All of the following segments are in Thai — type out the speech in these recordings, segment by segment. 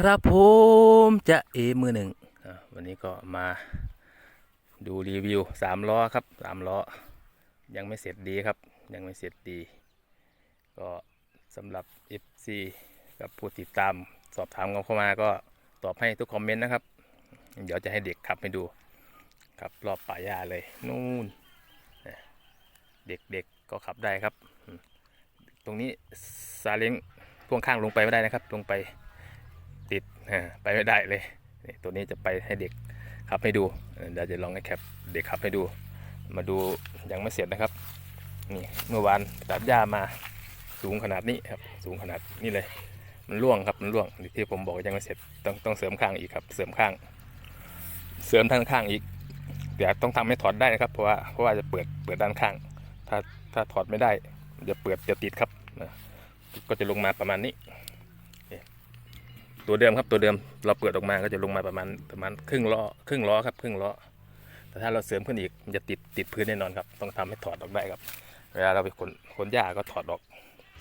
ครับผมจะเอมือหนึ่งวันนี้ก็มาดูรีวิวสามล้อครับสามล้อ ยังไม่เสร็จดีครับ ยังไม่เสร็จดี ก็สำหรับ FC กับผู้ติดตามสอบถามกันเข้ามาก็ตอบให้ทุกคอมเมนต์นะครับ เดี๋ยวจะให้เด็กขับให้ดูขับรอบป่าหญ้าเลยนู่นเด็กๆก็ขับได้ครับ ตรงนี้ซาเล้งพ่วงข้างลงไปไม่ได้นะครับ ลงไป ติดไปไม่ได้เลยนี่ตัวนี้จะไปให้เด็กขับให้ดูเดี๋ยวจะลองให้แคปเด็กขับให้ดู มาดูยังไม่เสร็จนะครับนี่เมื่อวานตัดหญ้ามาสูงขนาดนี้ครับสูงขนาดนี้เลย มันร่วงครับมันร่วงที่ผมบอกยังไม่เสร็จต้องต้องเสริมข้างอีกครับเสริมข้าง เสริมด้านข้างอีกแต่ต้องทำให้ถอดได้นะครับเพราะว่าเพราะว่าจะเปิดเปิดด้านข้าง ถ้าถ้าถอดไม่ได้จะเปิดจะติดครับนะก็จะลงมาประมาณนี้ ตัวเดิมครับตัวเดิมเราเปิดออกมาก็จะลงมาประมาณประมาณครึ่งล้อครึ่งล้อครับครึ่งล้อแต่ถ้าเราเสริมขึ้นอีกมันจะติดติดพื้นแน่นอนครับ ต้องทำให้ถอดออกได้ครับ เวลาเราไปขนขนหญ้าก็ถอดออก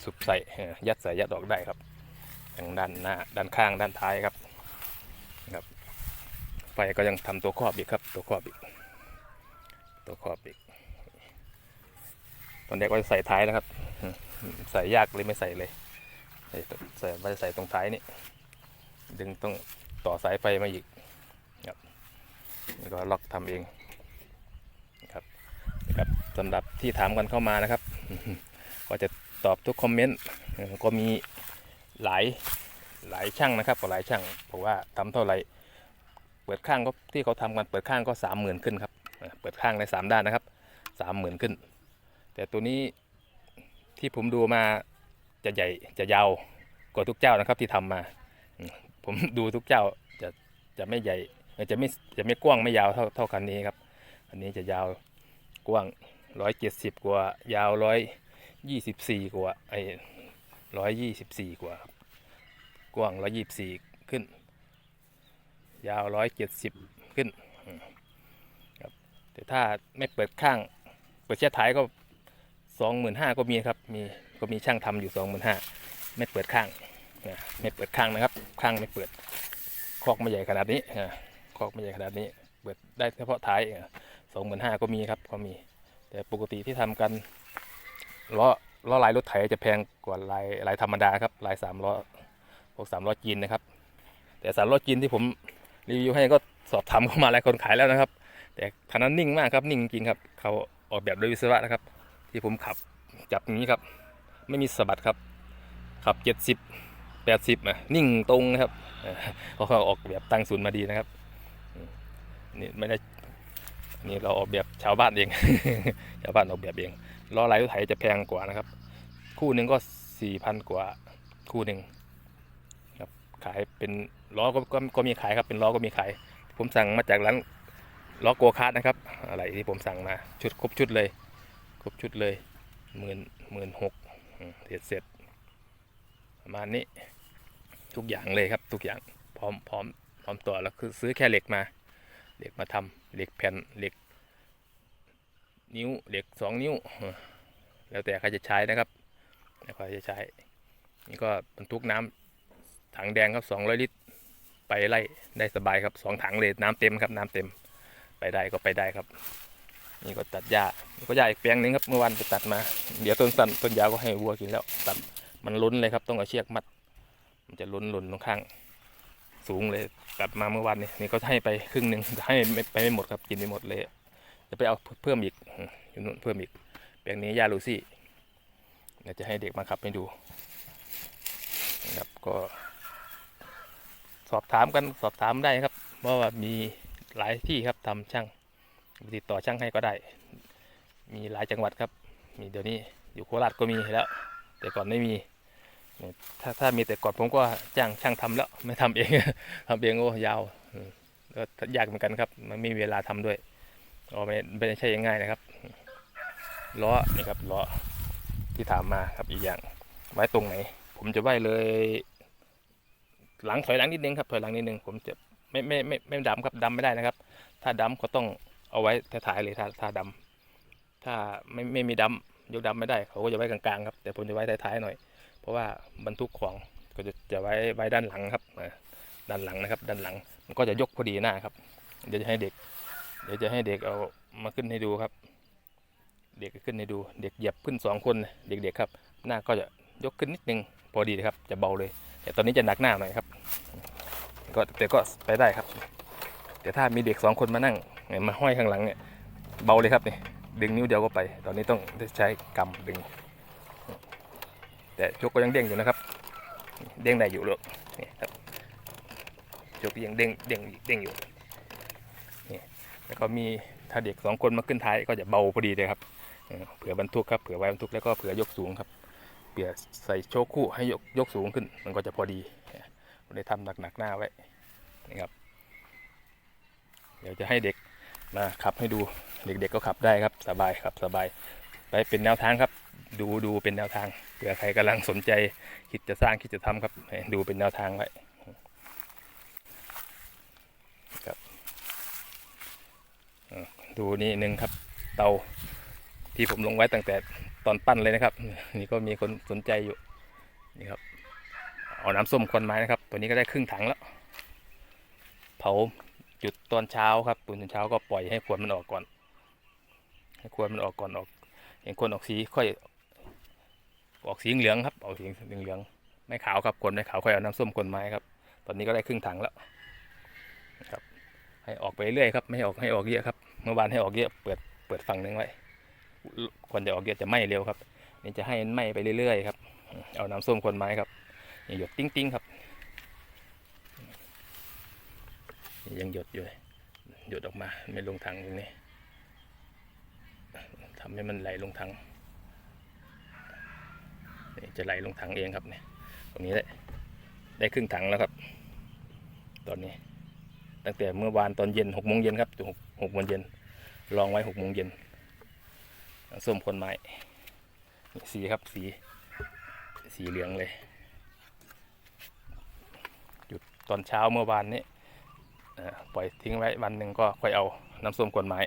สุบใส่ยัดใส่ยัดออกได้ครับทางด้านหน้าด้านข้างด้านท้ายครับครับไฟก็ยังทำตัวครอบอีกครับ ตัวครอบอีก ตัวครอบอีก ตอนแรกก็จะใส่ท้ายนะครับ ใส่ยากเลยไม่ใส่เลยใส่ใส่ว่าจะใส่ตรงท้ายนี่ ดึงต้องต่อสายไฟมาอีกครับนี่ก็ล็อกทำเองครับครับสำหรับที่ถามกันเข้ามานะครับ ก็จะตอบทุกคอมเมนต์ก็มีหลายหลายช่างนะครับก็หลายช่างบอกว่าทำเท่าไหร่เปิดข้างก็ที่เขาทำกันเปิดข้างก็สามหมื่นขึ้นครับเอ่อเปิดข้างในสามด้านนะครับสามหมื่นขึ้น แต่ตัวนี้ที่ผมดูมาจะใหญ่จะยาวกว่าทุกเจ้านะครับที่ทำมา ผมดูทุกเจ้าจะจะไม่ใหญ่จะไม่จะไม่กว้างไม่ยาวเท่าเท่าคันนี้ครับ อันนี้จะยาวกว้างร้อยเจ็ดสิบกว่ายาวร้อยยี่สิบสี่กว่าไอ้ร้อยยี่สิบสี่กว่าครับกว้างร้อยยี่สิบสี่ขึ้น ยาวร้อยเจ็ดสิบขึ้นครับแต่ถ้าไม่เปิดข้าง เปิดแช่ท้ายก็สองหมื่นห้าก็มีครับมีก็มีช่างทำอยู่สองหมื่นห้าไม่เปิดข้าง ไม่เปิดข้างนะครับข้างไม่เปิดคอกไม่ใหญ่ขนาดนี้อ่าคอกไม่ใหญ่ขนาดนี้ เปิดได้เฉพาะท้ายสองหมื่นห้าก็มีครับก็มี แต่ปกติที่ทำกันล้อล้อลายรถไถจะแพงกว่าลายลายธรรมดาครับลายสามล้อพวกสามล้อจีนนะครับ แต่สามล้อจีนที่ผมรีวิวให้ก็สอบถามเข้ามาหลายคนขายแล้วนะครับ แต่คันนั้นนิ่งมากครับนิ่งจริงครับ เขาออกแบบโดยวิศวะนะครับ ที่ผมขับจับอย่างนี้ครับ ไม่มีสะบัดครับขับเจ็ดสิบ แปดสิบนะนิ่งตรงนะครับเออเขาเขาออกแบบตั้งศูนย์มาดีนะครับนี่ไม่ได้นี่เราออกแบบชาวบ้านเองชาวบ้านออกแบบเองล้อลายรถไถจะแพงกว่านะครับ คู่หนึ่งก็สี่พันกว่าคู่หนึ่งครับขายเป็นล้อก็ก็ก็มีขายครับเป็นล้อก็มีขาย ผมสั่งมาจากร้านล้อโกคาร์ดนะครับ อะไรที่ผมสั่งมาชุดครบชุดเลย ครบชุดเลยหมื่นหมื่นหกเสร็จเสร็จประมาณนี้ ทุกอย่างเลยครับทุกอย่างพร้อมพร้อมพร้อมตัวแล้วคือซื้อแค่เหล็กมาเหล็กมาทำเหล็กแผ่นเหล็ก นิ้วเหล็กสองนิ้ว แล้วแต่ใครจะใช้นะครับใครจะใช้ นี่ก็บรรทุกน้ำถังแดงครับสองร้อยลิตร ไปไล่ได้สบายครับสองถังเลยน้ำเต็มครับน้ำเต็มไปได้ก็ไปได้ครับ นี่ก็ตัดหญ้าก็หญ้าอีกแปลงหนึงครับเมื่อวานไปตัดมา เดี๋ยวต้นสั้นต้นยาวก็ให้วัวกินแล้ว ตัดมันล้นเลยครับต้องเอาเชือกมัด มันจะล้นล้นตรงข้างสูงเลยตัดมาเมื่อวานนี้นี่ก็ให้ไปครึ่งหนึ่งให้ไปไม่หมดครับกินไม่หมดเลย จะไปเอาเพิ่มอีกอยู่นู่นเพิ่มอีกแปลงนี้ยาลูซี่เดี๋ยวจะให้เด็กมาขับให้ดูนะครับก็ สอบถามกันสอบถามได้ครับเพราะว่ามีหลายที่ครับทำช่างติดต่อช่างให้ก็ได้ มีหลายจังหวัดครับ มีเดี๋ยวนี้อยู่โคราชก็มีแล้ว แต่ก่อนไม่มี ถ้าถ้ามีแต่ก่อนผมก็จ้างช่างทำแล้ว ไม่ทำเองทำเองโอ้ยาวก็ยากเหมือนกันครับ มันไม่มีเวลาทำด้วยก็ไม่ไม่ใช่ง่ายนะครับล้อนี่ครับล้อที่ถามมาครับอีกอย่าง ไว้ตรงไหน ผมจะไว้เลย หลังถอยหลังนิดนึงครับถอยหลังนิดนึงผมจะไม่ไม่ไม่ไม่ดำครับดำไม่ได้นะครับ ถ้าดำก็ต้องเอาไว้ท้ายๆเลยถ้าถ้าดำถ้าไม่ไม่มีดำยกดำไม่ได้ เขาก็จะไว้กลางๆครับแต่ผมจะไว้ท้ายๆหน่อย เพราะว่าบรรทุกของก็จะจะไว้ไว้ด้านหลังครับด้านหลังนะครับ ด้านหลังมันก็จะยกพอดีหน้าครับ เดี๋ยวจะให้เด็ก เดี๋ยวจะให้เด็กเอามาขึ้นให้ดูครับ เด็กขึ้นให้ดู เด็กเหยียบขึ้นสองคนเด็กๆครับ หน้าก็จะยกขึ้นนิดนึงพอดีครับ จะเบาเลย แต่ตอนนี้จะหนักหน้าหน่อยครับ ก็แต่ก็ไปได้ครับแต่ถ้ามีเด็กสองคนมานั่งมาห้อยข้างหลังเนี่ยเบาเลยครับนี่ดึงนิ้วเดียวก็ไป ตอนนี้ต้องใช้กำดึง แต่จกก็ยังเด้งอยู่นะครับ เด้งได้อยู่ลูกนี่ครับจกยังเด้งเด้งเด้งอยู่นี่แล้วก็มีถ้าเด็กสองคนมาขึ้นท้ายก็จะเบาพอดีเลยครับเผื่อบรรทุกครับเผื่อไว้บรรทุกแล้วก็เผื่อยกสูงครับเผื่อใส่โชคคู่ให้ยกยกสูงขึ้น มันก็จะพอดีผมได้ทำหนักๆหน้าไว้นี่ครับ เดี๋ยวจะให้เด็กมาขับให้ดูเด็กๆก็ขับได้ครับสบายครับสบายไปเป็นแนวทางครับ ดูดูเป็นแนวทางเผื่อใครกำลังสนใจคิดจะสร้างคิดจะทำครับ ดูเป็นแนวทางไว้ครับดูนี่หนึ่งครับ เตาที่ผมลงไว้ตั้งแต่ตอนปั้นเลยนะครับ นี่ก็มีคนสนใจอยู่นี่ครับเอาน้ำส้มควันไม้นะครับ ตัวนี้ก็ได้ครึ่งถังแล้ว เผาจุดตอนเช้าครับตอนเช้าก็ปล่อยให้ควนมันออกก่อน ให้ควนมันออกก่อนออก เห็นคนออกสีค่อย ออกสีเหลืองครับออกสีเหลืองไม่ขาวครับคนไม่ขาวค่อยเอาน้ำส้มคนไม้ครับตอนนี้ก็ได้ครึ่งถังแล้วครับให้ออกไปเรื่อยครับไม่ให้ออกให้ออกเยอะครับเมื่อวานให้ออกเยอะเปิดเปิดฝั่งหนึงไว้คนจะออกเยอะจะไหม้เร็วครับนี่จะให้มันไหม้ไปเรื่อยๆครับเอาน้ำส้มคนไม้ครับนี่หยดติ้งติ้งๆครับยังหยดอยู่หยดออกมาไม่ลงถังตรงนี้ทำให้มันไหลลงถัง จะไหลลงถังเองครับเนี่ยตรงนี้ได้ได้ครึ่งถังแล้วครับ ตอนนี้ ตั้งแต่เมื่อวานตอนเย็นหกโมงเย็นครับหกหกโมงเย็นลองไว้หกโมงเย็นส้มคนไม้สีครับสีสีเหลืองเลย หยุดตอนเช้าเมื่อวานนี้ปล่อยทิ้งไว้วันหนึ่งก็ค่อยเอาน้ำส้มกวนไม้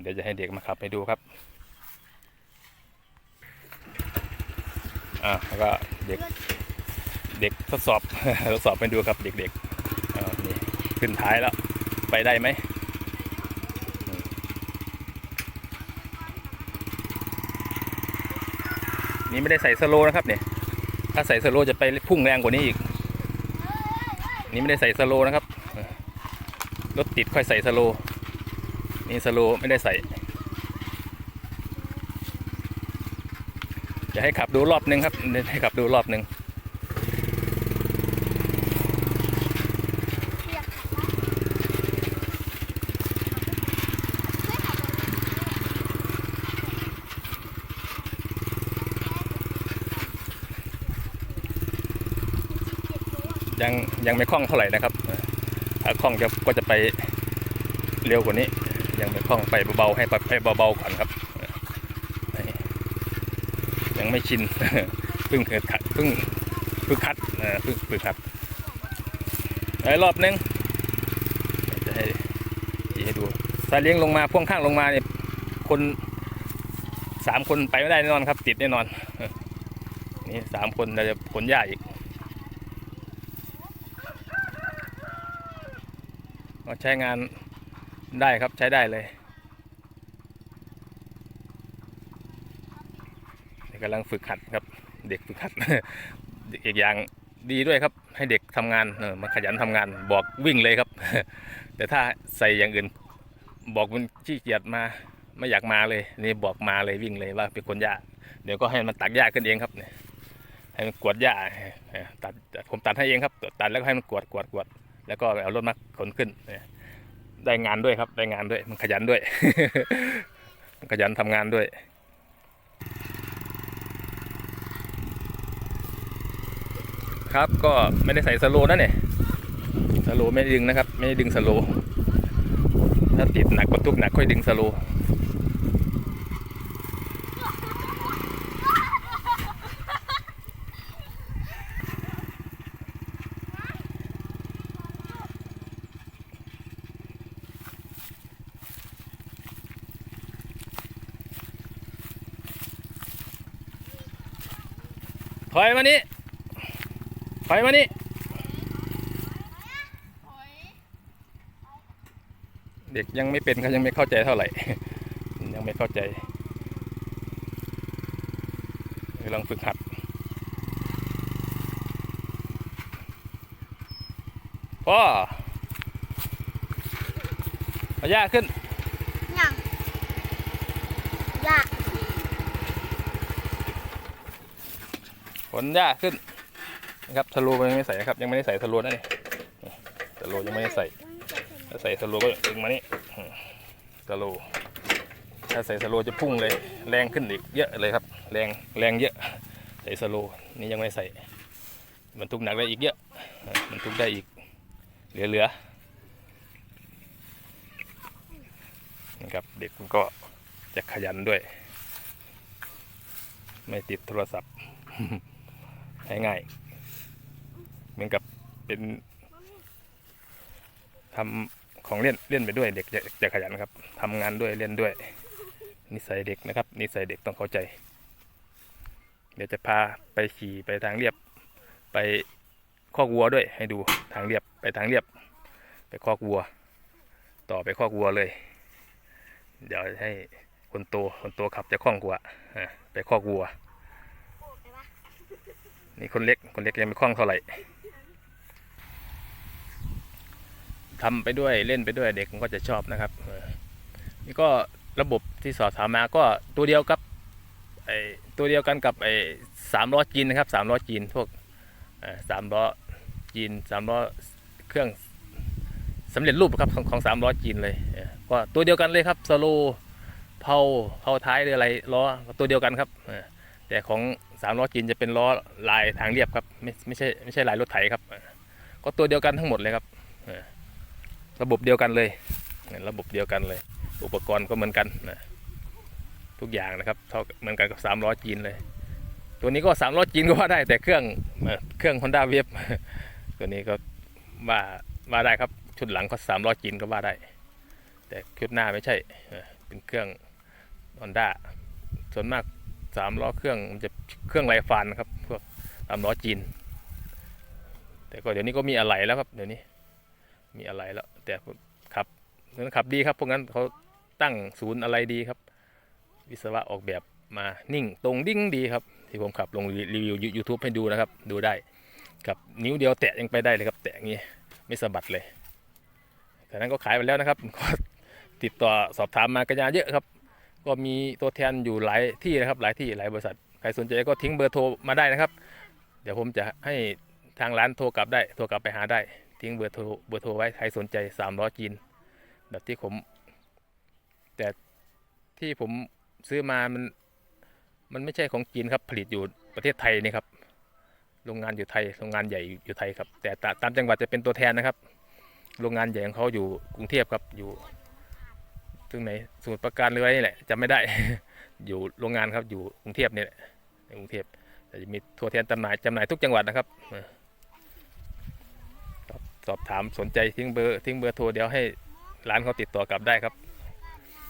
เดี๋ยวจะให้เด็กมาขับให้ดูครับ อ่าแล้วก็เด็กเด็กทดสอบทดสอบไปดูครับเด็กๆอ่านี่ขึ้นท้ายแล้ว ไปได้ไหมนี่ไม่ได้ใส่สโลนะครับเนี่ยถ้าใส่สโลจะไปพุ่งแรงกว่านี้อีก นี่ไม่ได้ใส่สโลนะครับรถติดค่อยใส่สโลนี่สโลไม่ได้ใส่ จะให้ขับดูรอบหนึ่งครับให้ขับดูรอบหนึ่งยังยังไม่คล่องเท่าไหร่นะครับถ้าคล่องจะก็จะไปเร็วกว่านี้ ยังไม่คล่องไปเบาๆให้ไปเบาๆก่อนครับเออนี่ยัง ไม่ชินเพิ่งเกิดขัดเพิ่งเพิ่งคัดเออเพิ่งเพิ่งคัดไอ้รอบหนึงจะให้ให้ดูสาเลี้ยงลงมาพ่วงข้างลงมาเนี่ยคนสามคนไปไม่ได้แน่นอนครับ ติดแน่นอนนี่สามคนเราจะขนหญ้าอีกก็ใช้งานได้ครับใช้ได้เลย กำลังฝึกหัดครับ เด็กฝึกหัดอีกอย่างดีด้วยครับ ให้เด็กทำงานเออมาขยันทำงานบอกวิ่งเลยครับ แต่ถ้าใส่อย่างอื่น บอกมันขี้เกียจมาไม่อยากมาเลยนี่บอกมาเลยวิ่งเลยว่าเป็นคนหญ้าเดี๋ยวก็ให้มันตักหญ้าขึ้นเองครับเนี่ยให้มันกวดหญ้าตัดผมตัดให้เองครับ ตัดแล้วให้มันกวดกวดกวดแล้วก็เอารถมาขนขึ้นได้งานด้วยครับได้งานด้วยมันขยันด้วยมันขยันทำงานด้วย ครับก็ไม่ได้ใส่สโลนะเนี่ยสโลไม่ดึงนะครับ ไม่ได้ดึงสโลถ้าติดหนักบรรทุกหนักค่อยดึงสโลถอยมานี่ ถอยมานี่เด็กยังไม่เป็นเขายังไม่เข้าใจเท่าไหร่ ยังไม่เข้าใจกำลังฝึกหัด พ่อเอาหาขึ้นหญ้าหญ้าขนหญ้าขึ้น นะครับสโลว์ยังไม่ใส่ครับ ยังไม่ได้ใส่สโลว์นะนี่นี่สโลยังไม่ได้ใส่ถ้าใส่สโลก็ดึงมานี่อืมสโลถ้าใส่สโลจะพุ่งเลย แรงขึ้นอีกเยอะเลยครับ แรงแรงเยอะ ใส่สโลนี่ยังไม่ใส่มันทุกหนักได้อีกเยอะ มันทุกได้อีกเหลือเหลือนะครับเด็กมันก็จะขยันด้วย ไม่ติดโทรศัพท์ใช้ง่ายเห มือนกับเป็นทำของเล่นเล่นไปด้วยเด็กจะจะขยันครับทำงานด้วยเล่นด้วย นิสัยเด็กนะครับ นิสัยเด็กต้องเข้าใจ เดี๋ยวจะพาไปขี่ไปทางเรียบ ไปคอกวัวด้วย ให้ดูทางเรียบไปทางเรียบ ไปคอกวัว ต่อไปคอกวัวเลย เดี๋ยวให้คนโตคนโตขับจะคล่องกว่าไปคอกวัว นี่คนเล็กคนเล็กยังไม่คล่องเท่าไหร่ ทำไปด้วยเล่นไปด้วยเด็กมันก็จะชอบนะครับนี่ก็ระบบที่สอบถามมาก็ตัวเดียวกับไอตัวเดียวกันกับไอสามล้อจีนนะครับสามล้อจีนพวกสามล้อจีนสามล้อเครื่องสำเร็จรูปครับของของสามล้อจีนเลยก็ตัวเดียวกันเลยครับสโลเผาเผาท้ายหรืออะไรล้อตัวเดียวกันครับแต่ของสามล้อจีนจะเป็นล้อลายทางเรียบครับไม่ไม่ใช่ไม่ใช่ลายรถไถครับ ก็ตัวเดียวกันทั้งหมดเลยครับ ระบบเดียวกันเลยเออระบบเดียวกันเลย อุปกรณ์ก็เหมือนกันนะทุกอย่างนะครับเท่าเหมือนกันกับสามล้อจีนเลย ตัวนี้ก็สามล้อจีนก็ว่าได้แต่เครื่องเครื่อง Honda w a v ตัวนี้ก็ว่าว่าได้ครับชุดหลังก็สามล้อจีนก็ว่าได้ แต่ชุดหน้าไม่ใช่เป็นเครื่อง Honda ส่วนมากสามล้อเครื่องมันจะเครื่องไรฟานครับพวกสามล้อจีน แต่ก็เดี๋ยวนี้ก็มีอะไหล่แล้วครับเดี๋ยวนี้มีอะไหล่แล้ว แต่ขับนั้นขับดีครับพวกนั้นเขาตั้งศูนย์อะไรดีครับ วิศวะออกแบบมานิ่งตรงดิ้งดีครับ ที่ผมขับลงรีวิวยูทูบให้ดูนะครับ ดูได้กับนิ้วเดียวแตะยังไปได้เลยครับ แตะงี้ไม่สะบัดเลย แต่นั้นก็ขายไปแล้วนะครับก็ติดต่อสอบถามมากันเยอะครับ ก็มีตัวแทนอยู่หลายที่นะครับ หลายที่หลายบริษัทใครสนใจก็ทิ้งเบอร์โทรมาได้นะครับ เดี๋ยวผมจะให้ทางร้านโทรกลับได้โทรกลับไปหาได้ ทิ้งเบอร์โทรเบอร์โทรไว้ใครสนใจสามล้อจีน แบบที่ผม แต่ที่ผมซื้อมามันมันไม่ใช่ของจีนครับผลิตอยู่ประเทศไทยนี่ครับโรงงานอยู่ไทยโรงงานใหญ่อยู่ไทยครับ แต่ตามจังหวัดจะเป็นตัวแทนนะครับ โรงงานใหญ่ของเขาอยู่กรุงเทพครับอยู่ซึ่งไหนสมุทรปราการหรือนี่แหละจำไม่ได้ อยู่โรงงานครับอยู่กรุงเทพนี่แหละในกรุงเทพแต่จะมีทัวแทนจำหน่ายจำหน่ายทุกจังหวัดนะครับ ออสอบถามสนใจทิ้งเบอร์ทิ้งเบอร์โทรเดี๋ยวให้ร้านเขาติดต่อกลับได้ครับ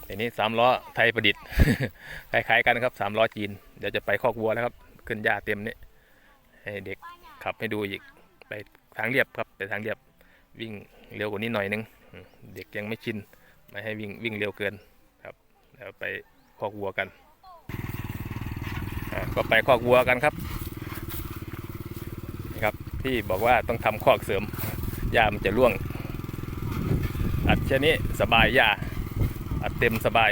อันนี้สามล้อไทยประดิษฐ์ คล้ายๆกันครับสามล้อจีน เดี๋ยวจะไปคอกวัวแล้วครับ ขึ้นหญ้าเต็มนี่ให้เด็กขับให้ดูอีก ไปทางเรียบครับไปทางเรียบวิ่งเร็วกว่านี้หน่อยนึง เด็กยังไม่ชิน ไม่ให้วิ่งวิ่งเร็วเกินครับแล้วไปคอกวัวกัน ก็ไปคอกวัวกันครับนี่ครับที่บอกว่าต้องทำคอกเสริม หญ้ามันจะร่วง อัดแค่นี้สบายหญ้าอัดเต็มสบาย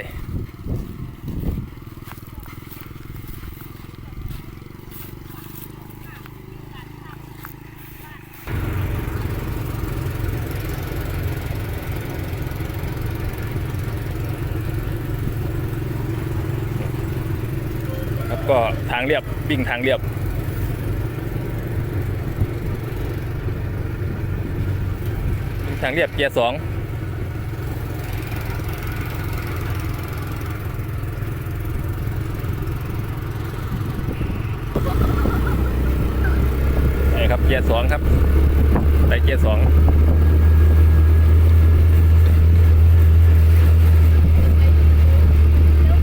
แล้วก็ทางเรียบวิ่งทางเรียบ วิ่ง ทางเรียบเกียร์สองใช่ครับเกียร์สองครับไปเกียร์สอง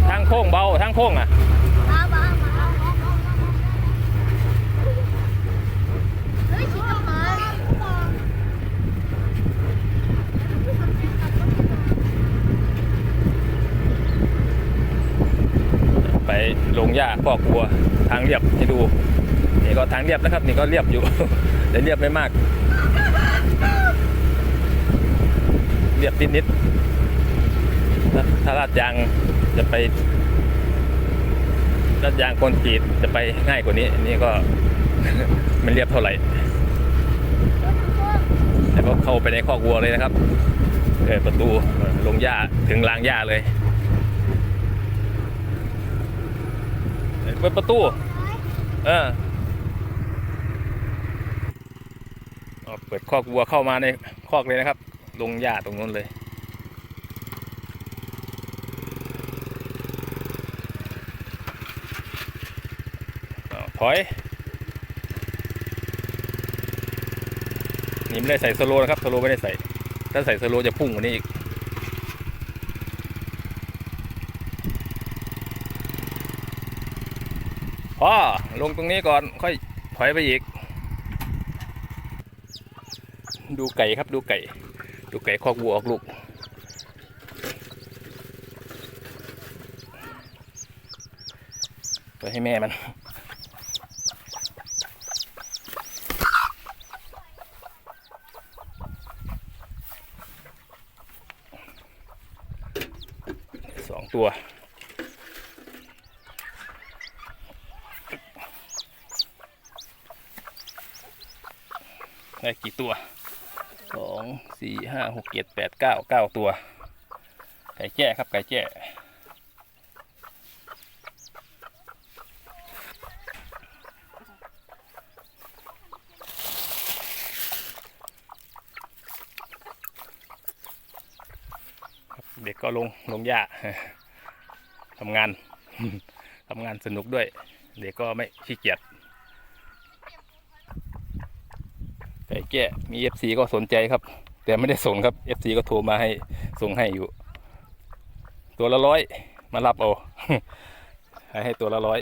ทางโค้งเบาทางโค้งอะ มาบ้ามาเฮ้ยชิคกี้พาย ลงหญ้าคอกวัวทางเรียบให้ดูนี่ก็ทางเรียบนะครับ นี่ก็เรียบอยู่ แต่เรียบไม่มาก เรียบนิดๆถ้าถ้าลาดยางจะไปลาดยางคอนกรีตจะไปง่ายกว่านี้นนี้ก็ไม่เรียบเท่าไหร่แล้วก็เข้าไปในคอกวัวเลยนะครับเปิดประตูลงหญ้าถึงรางหญ้าเลย เปิดประตู เออเอาเปิดคอกวัวเข้ามาในคอกเลยนะครับ ลงหญ้าตรงนู้นเลยเอถอยนี่ไม่ได้ใส่สโลนะครับสโลไม่ได้ใส่ ถ้าใส่สโลจะพุ่งกว่านี้อีก พอล งตรงนี้ก่อนค่อยถอยไปอีก ดูไก่ครับดูไก่ ดูไก่คอกวัวออกลูก ไปให้แม่มันสองตัว ได้กี่ตัวสองสี่ห้าหกเจ็ดแปดเก้าเก้าตัว ไก่แจ้ครับไก่แจ้เด็กก็ลงลงหญ้าทำงานทำงานสนุกด้วย เด็กก็ไม่ขี้เกียจ ไก่แก้มี FC ก็สนใจครับ แต่ไม่ได้ส่งครับ FC ก็โทรมาให้ส่งให้อยู่ ตัวละร้อยมารับเอาให้ให้ตัวละร้อย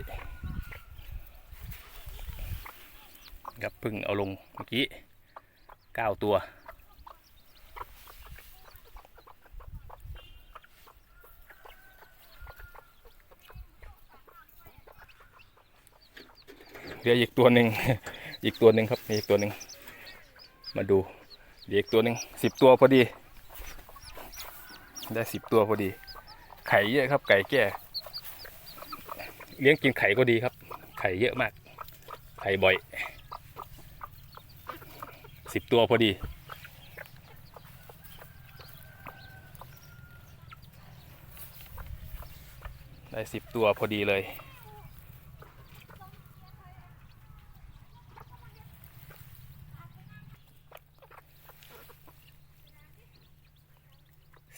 ครับพึ่งเอาลงเมื่อกี้เก้าตัวเหลืออีกตัวหนึ่งอีกตัวหนึ่งครับมีอีกตัวหนึ่ง มาดูเหลืออีกตัวหนึ่งสิบตัวพอดี ได้สิบตัวพอดี ไข่เยอะครับ ไก่แก่เลี้ยงกินไข่ก็ดีครับ ไข่เยอะมาก ไข่บ่อยสิบตัวพอดี ได้สิบตัวพอดีเลย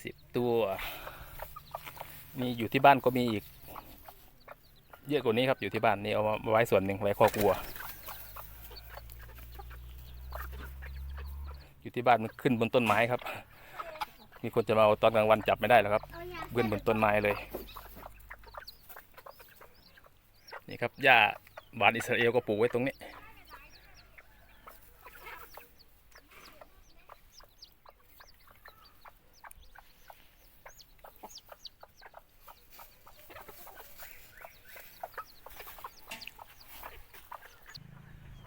สิบ ตัวมีอยู่ที่บ้านก็มีอีก เยอะกว่านี้ครับอยู่ที่บ้านนี่เอามาไว้ส่วนหนึ่งไว้คอกวัว อยู่ที่บ้านมันขึ้นบนต้นไม้ครับ มีคนจะมาเอาตอนกลางวันจับไม่ได้แล้วครับขึ้นบนต้นไม้เลย นี่ครับหญ้าบานอิสราเอลก็ปลูกไว้ตรงนี้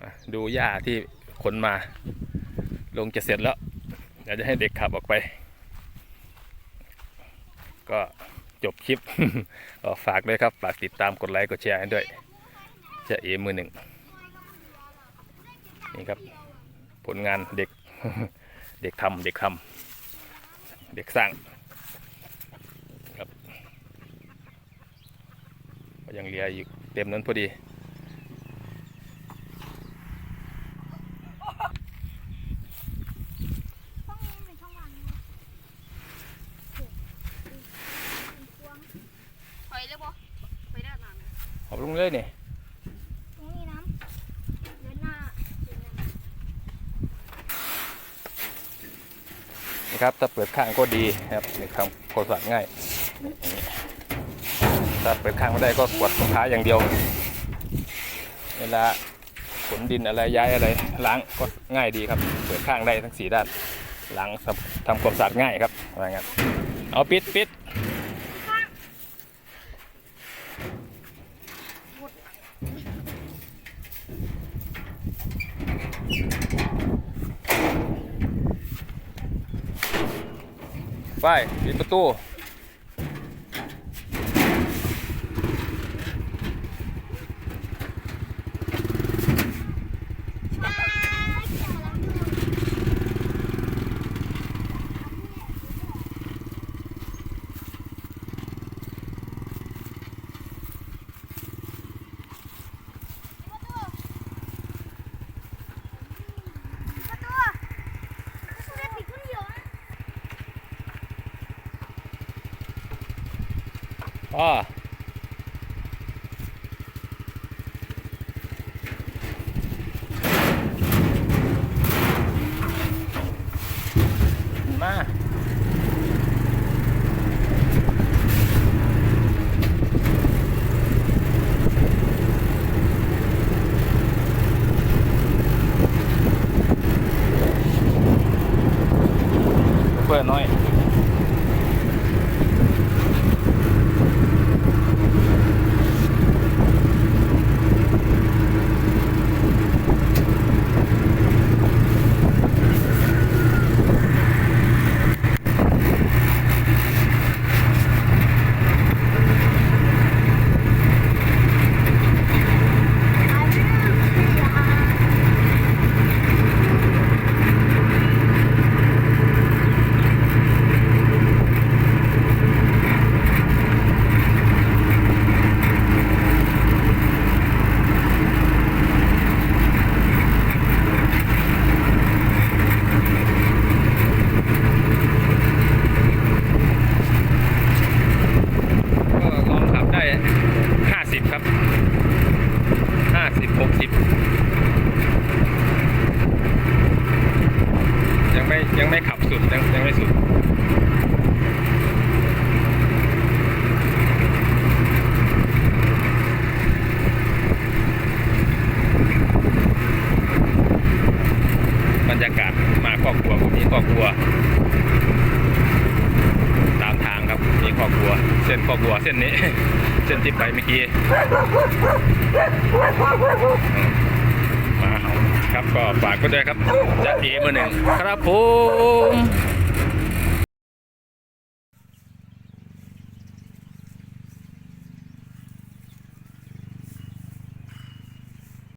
อะ ดูหญ้าที่ขนมา ลงจะเสร็จแล้วเดี๋ยวจะให้เด็กขับออกไป ก็จบคลิปก็ฝากด้วยครับ ฝากติดตามกดไลค์กดแชร์ให้ด้วยจะเอมือหนึ่งนี่ครับ ผลงานเด็กเด็กทำเด็กทำเด็กสร้างครับยังเลืออยู่เต็มนั้นพอดี ช่องนี้เป็นช่องวางนะ ไปเลยบ่ไปได้นานไหม เอาลงเลยนี่ ตรงนี้น้ำเดินหน้าเดินหน้า นะครับถ้าเปิด ข้างก็ดีนะครับทำความสะอาดง่ายถ้าเปิดข้างไม่ได้ก็กวาดรงท้าอย่างเดียว เวลาขนดินอะไรย้ายอะไรล้างก็ง่ายดีครับ เปิดข้างได้ทั้งสี่ด้านล้างทำทำความสะอาดง่ายครับอะไรเงี้ยเอาปิดปิด ไปปิดประตู ประตูประตูได้ปิดคนเดียวนะ อ๋อมาเพื่อนน้อย ก็ลองขับได้ห้าสิบครับห้าสิบหกสิบ ยังไม่ขับสุดยังยังไม่สุดบรรยากาศมาครอบครัวผมมีครอบครัว ตามทางครับมีครอบครัว เส้นครอบครัวเส้นนี้ เส้นที่ไปเมื่อกี้มาครับก็ฝากก็ด้วยครับจะเอมือหนึ่งครับผม